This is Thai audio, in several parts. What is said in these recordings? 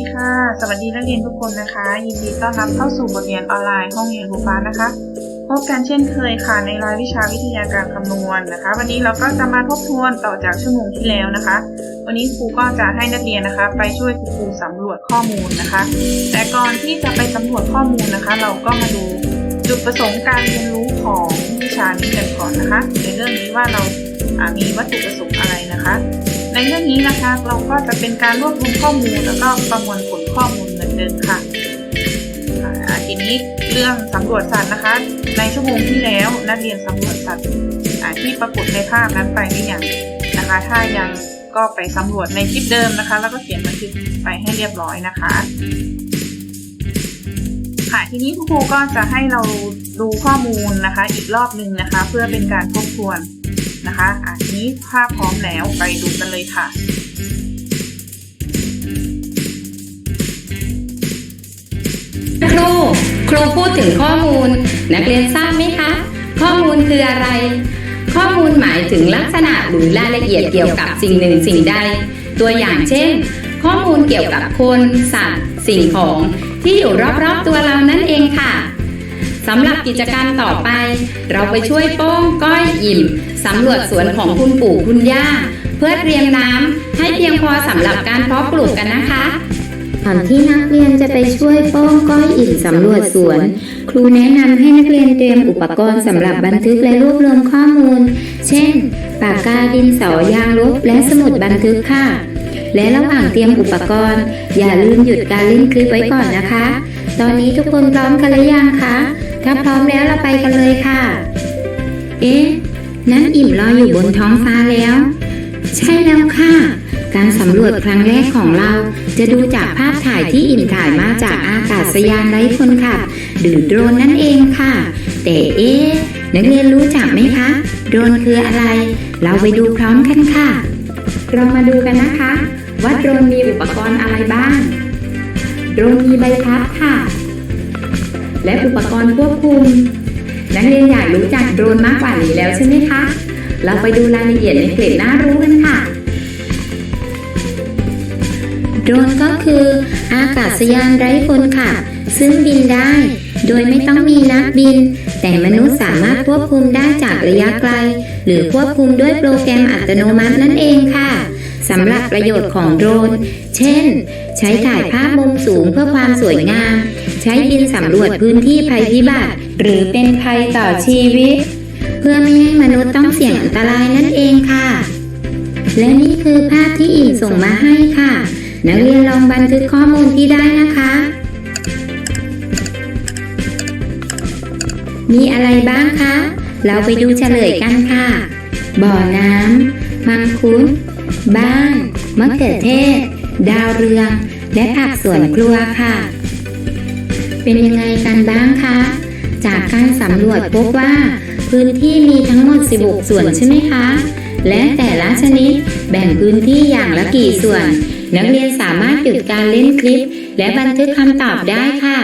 ดีค่ะ สวัสดีนักเรียนทุกคนนะคะ ยินดีต้อนรับเข้าสู่บทเรียนออนไลน์ห้องเรียนครูฟ้านะคะ พบกันเช่นเคยค่ะในรายวิชาวิทยาการคำนวณนะคะ วันนี้เราก็จะมาทบทวนต่อจากชั่วโมงที่แล้วนะคะ วันนี้ครูก็จะให้นักเรียนนะคะ ไปช่วยครูสำรวจข้อมูลนะคะ แต่ก่อนที่จะไปสำรวจข้อมูลนะคะ เราก็มาดูจุดประสงค์การเรียนรู้ของวิชานี้กันก่อนนะคะ ในเรื่องนี้ว่าเราามีวัตถุประสงค์อะไรนะคะ ในเรื่องนี้นะคะเราก็จะเป็นการรวบรวมข้อมูลแล้วก็ประมวลผลข้อมูลเหมือนเดิมค่ะอ่าทีนี้เรื่องสำรวจสัตว์นะคะ ในชั่วโมงที่แล้วนักเรียนสำรวจสัตว์ที่ปรากฏในภาพนั้นไปหรือยังนะคะ ถ้ายังก็ไปสำรวจในคลิปเดิมนะคะ แล้วก็เขียนบันทึกไปให้เรียบร้อยนะคะ ค่ะทีนี้ครูก็จะให้เราดูข้อมูลนะคะ อีกรอบหนึ่งนะคะ เพื่อเป็นการทบทวน นะคะอะทีนี้ภาพพร้อมแล้วไปดูกันเลยค่ะครูครูพูดถึงข้อมูล นักเรียนทราบไหมคะ ข้อมูลคืออะไร ข้อมูลหมายถึงลักษณะหรือรายละเอียดเกี่ยวกับสิ่งหนึ่งสิ่งใด ตัวอย่างเช่น ข้อมูลเกี่ยวกับคน สัตว์ สิ่งของที่อยู่รอบๆตัวเรานั่นเองค่ะ สำหรับกิจกรรมต่อไป เราไปช่วยโป้งก้อยอิ่มสำรวจสวนของคุณปู่คุณย่า เพื่อเตรียมน้ำให้เพียงพอสำหรับการเพาะปลูกกันนะคะก่อนที่นักเรียนจะไปช่วยโป้งก้อยอิ่มสำรวจสวน ครูแนะนำให้นักเรียนเตรียมอุปกรณ์สำหรับบันทึกและรวบรวมข้อมูล เช่น ปากกาดินสอยางลบและสมุดบันทึกค่ะ และระหว่างเตรียมอุปกรณ์ อย่าลืมหยุดการเล่นคลิปไว้ก่อนนะคะ ตอนนี้ทุกคนพร้อมกันหรือยังคะ ถ้าพร้อมแล้วเราไปกันเลยค่ะ เอ๊ะ นั้นอิ่มลอยอยู่บนท้องฟ้าแล้ว ใช่แล้วค่ะ การสำรวจครั้งแรกของเรา จะดูจากภาพถ่ายที่อิ่มถ่ายมาจากอากาศยานไร้คนขับหรือโดรนนั่นเองค่ะ แต่เอ๊ะ นักเรียนรู้จักไหมคะ โดรนคืออะไร เราไปดูพร้อมกันค่ะ เรามาดูกันนะคะว่าโดรนมีอุปกรณ์อะไรบ้าง โดรนมีใบพัดค่ะ และอุปกรณ์ควบคุม นักเรียนอยากรู้จักโดรนมากกว่านี้แล้วใช่ไหมคะ เราไปดูรายละเอียดในเกร็ดน่ารู้กันค่ะ โดรนก็คืออากาศยานไร้คนขับซึ่งบินได้ โดยไม่ต้องมีนักบิน แต่มนุษย์สามารถควบคุมได้จากระยะไกล หรือควบคุมด้วยโปรแกรมอัตโนมัตินั่นเองค่ะ สำหรับประโยชน์ของโดรน เช่น ใช้ถ่ายภาพมุมสูงเพื่อความสวยงาม ใช้บินสำรวจพื้นที่ภัยพิบัติ หรือเป็นภัยต่อชีวิต เพื่อไม่ให้มนุษย์ต้องเสี่ยงอันตรายนั่นเองค่ะ และนี่คือภาพที่อิ่มส่งมาให้ค่ะ นักเรียนลองบันทึกข้อมูลที่ได้นะคะ มีอะไรบ้างคะ เราไปดูเฉลยกันค่ะ บ่อน้ำมังคุด บ้านมะเขือเทศ ดาวเรือง และผักสวนครัวค่ะ เป็นยังไงกันบ้างคะ จากการสำรวจพบว่า พื้นที่มีทั้งหมด 16 ส่วนใช่ไหมคะ และแต่ละชนิดแบ่งพื้นที่อย่างละกี่ส่วน นักเรียนสามารถหยุดการเล่นคลิป และบันทึกคำตอบได้ค่ะ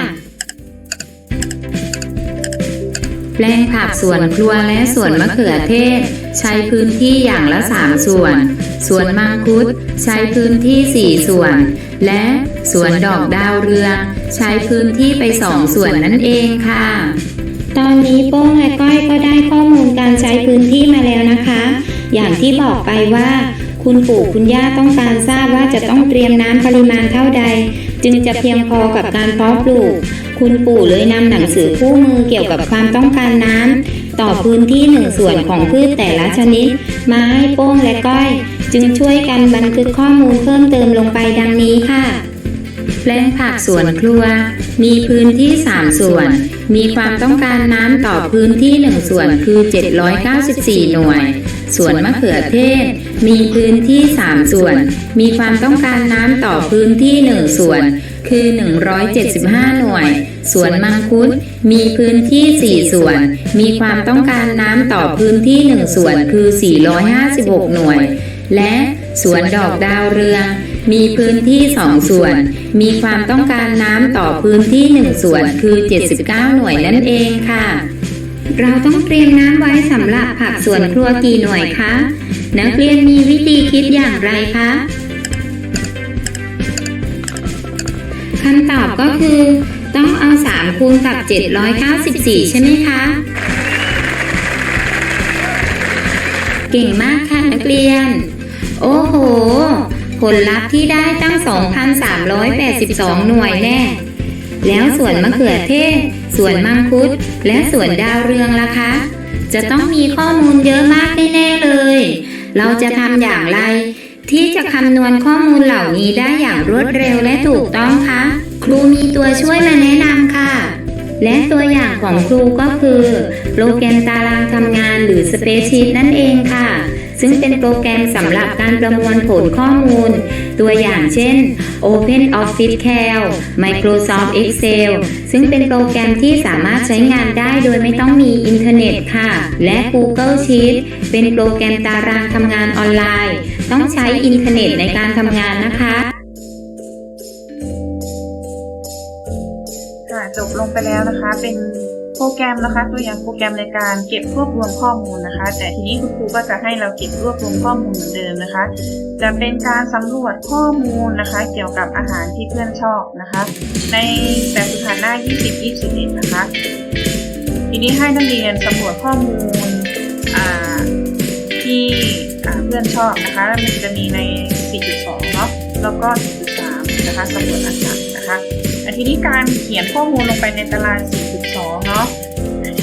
แปลงผักสวนครัวและสวนมะเขือเทศ ใช้พื้นที่อย่างละ 3 ส่วน สวนมังคุด ใช้พื้นที่ 4 ส่วน และสวนดอกดาวเรืองใช้พื้นที่ไป 2 ส่วนนั่นเองค่ะ ตอนนี้โป้งและก้อยก็ได้ข้อมูลการใช้พื้นที่มาแล้วนะคะ อย่างที่บอกไปว่าคุณปู่คุณย่าต้องการทราบว่าจะต้องเตรียมน้ำปริมาณเท่าใด จึงจะเพียงพอกับการเพาะปลูก คุณปู่เลยนำหนังสือคู่มือเกี่ยวกับความต้องการน้ำต่อพื้นที่หนึ่งส่วนของพืชแต่ละชนิด มาให้โป้งและก้อย จึงช่วยกันบันทึกข้อมูลเพิ่มเติมลงไปดังนี้ค่ะแปลงผักสวนครัว มีพื้นที่ 3 ส่วน มีความต้องการน้ำต่อพื้นที่ 1 ส่วนคือ 794 หน่วย สวนมะเขือเทศ มีพื้นที่ 3 ส่วน มีความต้องการน้ำต่อพื้นที่ 1 ส่วน คือ 175 หน่วย สวนมังคุด มีพื้นที่ 4 ส่วน มีความต้องการน้ำต่อพื้นที่ 1 ส่วน คือ 456 หน่วย และสวนดอกดาวเรือง มีพื้นที่ 2 ส่วน มีความต้องการน้ำต่อพื้นที่ 1 ส่วน คือ 79 หน่วยนั่นเองค่ะ เราต้องเตรียมน้ำไว้สำหรับผักสวนครัวกี่หน่วยคะ นักเรียนมีวิธีคิดอย่างไรคะคำตอบก็คือ ต้องเอา 3 คูณกับ 794 ใช่ไหมคะ เก่งมากค่ะนักเรียน โอ้โห ผลลัพธ์ที่ได้ตั้ง 2,382 หน่วยแน่ แล้วส่วนมะเขือเทศส่วนมังคุด และส่วนดาวเรืองล่ะคะ จะต้องมีข้อมูลเยอะมากแน่ๆเลย เราจะทำอย่างไร ที่จะคำนวณข้อมูลเหล่านี้ได้อย่างรวดเร็วและถูกต้องคะ ครูมีตัวช่วยมาแนะนำค่ะ และตัวอย่างของครูก็คือ โปรแกรมตารางทำงานหรือ Spreadsheet นั่นเองค่ะ ซึ่งเป็นโปรแกรมสำหรับการประมวลผลข้อมูล ตัวอย่างเช่น Open Office Cal Microsoft Excel ซึ่งเป็นโปรแกรมที่สามารถใช้งานได้โดยไม่ต้องมีอินเทอร์เน็ตค่ะ และ Google Sheet เป็นโปรแกรมตารางทำงานออนไลน์ ต้องใช้อินเทอร์เน็ตในการทำงานนะคะค่ะจบลงไปแล้วนะคะเป็น โปรแกรมนะคะ ตัวอย่างโปรแกรมในการเก็บรวบรวมข้อมูลนะคะ แต่ทีนี้คุณครูก็จะให้เราเก็บรวบรวมข้อมูลเหมือนเดิมนะคะ จะเป็นการสำรวจข้อมูลนะคะ เกี่ยวกับอาหารที่เพื่อนชอบนะคะ ในแบบฝึกหัดหน้า 20 21 นะคะ ทีนี้ให้นักเรียนสำรวจข้อมูลที่เพื่อนชอบนะคะ มันจะมีใน 4.2 เนาะแล้วก็ 4.3 นะคะสำรวจอาหาร นะคะอันทีนี้การเขียนข้อมูลลงไปในตาราง 4.2 เนาะ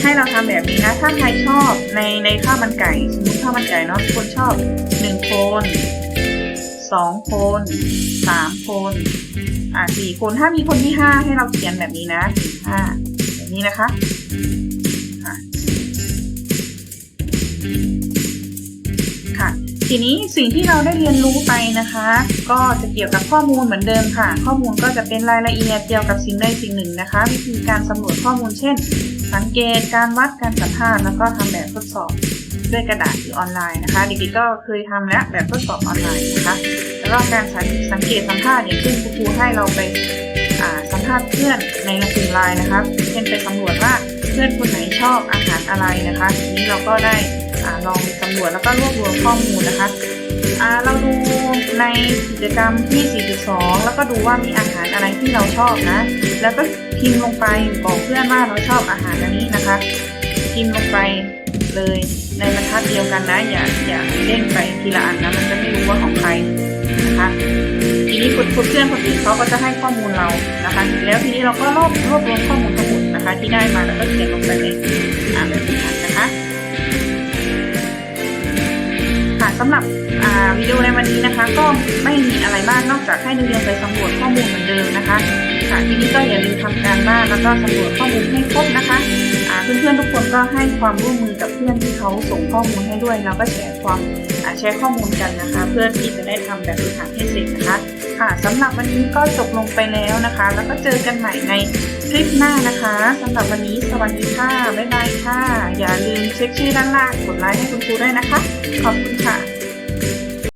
ให้เราทำแบบนี้นะ ถ้าใครชอบในในข้าวมันไก่ สมมติข้าวมันไก่เนาะคนชอบ 1 คน2 คน 3 คน อ่า4คน ถ้ามีคนที่ 5 ให้เราเขียนแบบนี้นะ5แบบนี้นะคะ ทีนี้สิ่งที่เราได้เรียนรู้ไปนะคะ ก็จะเกี่ยวกับข้อมูลเหมือนเดิมค่ะ ข้อมูลก็จะเป็นรายละเอียดเกี่ยวกับสิ่งใดสิ่งหนึ่งนะคะ วิธีการสำรวจข้อมูลเช่น สังเกตการวัดการสัมภาษณ์แล้วก็ทำแบบทดสอบด้วยกระดาษหรือออนไลน์นะคะเด็กๆก็เคยทำแล้วแบบทดสอบออนไลน์นะคะแล้วก็การสังเกตสัมภาษณ์อย่างเช่นครูให้เราไปสัมภาษณ์เพื่อนในกลุ่มไลน์นะคะเช่นไปสำรวจว่าเพื่อนคนไหนชอบอาหารอะไรนะคะ ทีนี้เราก็ได้ ลองสำรวจแล้วก็รวบรวมข้อมูลนะคะเราดูในกิจกรรมที่ 4.2 แล้วก็ดูว่ามีอาหารอะไรที่เราชอบนะ แล้วก็พิมพ์ลงไปบอกเพื่อนว่าเราชอบอาหารอันนี้นะคะ พิมพ์ลงไปเลยในบรรทัดเดียวกันนะอย่าอย่าเล่นไปทีละอันนะมันจะไม่รู้ว่าของใครนะคะทีนี้คุณเพื่อนคนอื่นเขาก็จะให้ข้อมูลเรานะคะ แล้วทีนี้เราก็รวบรวบรวมข้อมูลทั้งหมดนะคะ ที่ได้มาแล้วก็เขียนลงไปในอ่าแบบฝึกหัดน สำหรับวิดีโอในวันนี้นะคะ ก็ไม่มีอะไรมากนอกจากให้นักเรียนไปสำรวจข้อมูลเหมือนเดิมนะคะค่ะทีนี้ก็อย่าลืมทำการบ้านแล้วก็สำรวจข้อมูลให้ครบนะคะเพื่อนๆทุกคนก็ให้ความร่วมมือกับเพื่อนที่เขาส่งข้อมูลให้ด้วยแล้วก็แชร์ความแชร์ข้อมูลกันนะคะ เพื่อที่จะได้ทำแบบฝึกหัดให้เสร็จนะคะ ค่ะสำหรับวันนี้ก็จบลงไปแล้วนะคะ แล้วก็เจอกันใหม่ในคลิปหน้านะคะสำหรับวันนี้สวัสดีค่ะบ๊ายบายค่ะ อย่าลืมเช็คชื่อด้านล่างกดไลค์ให้คุณครูด้วยนะคะ ขอบคุณค่ะ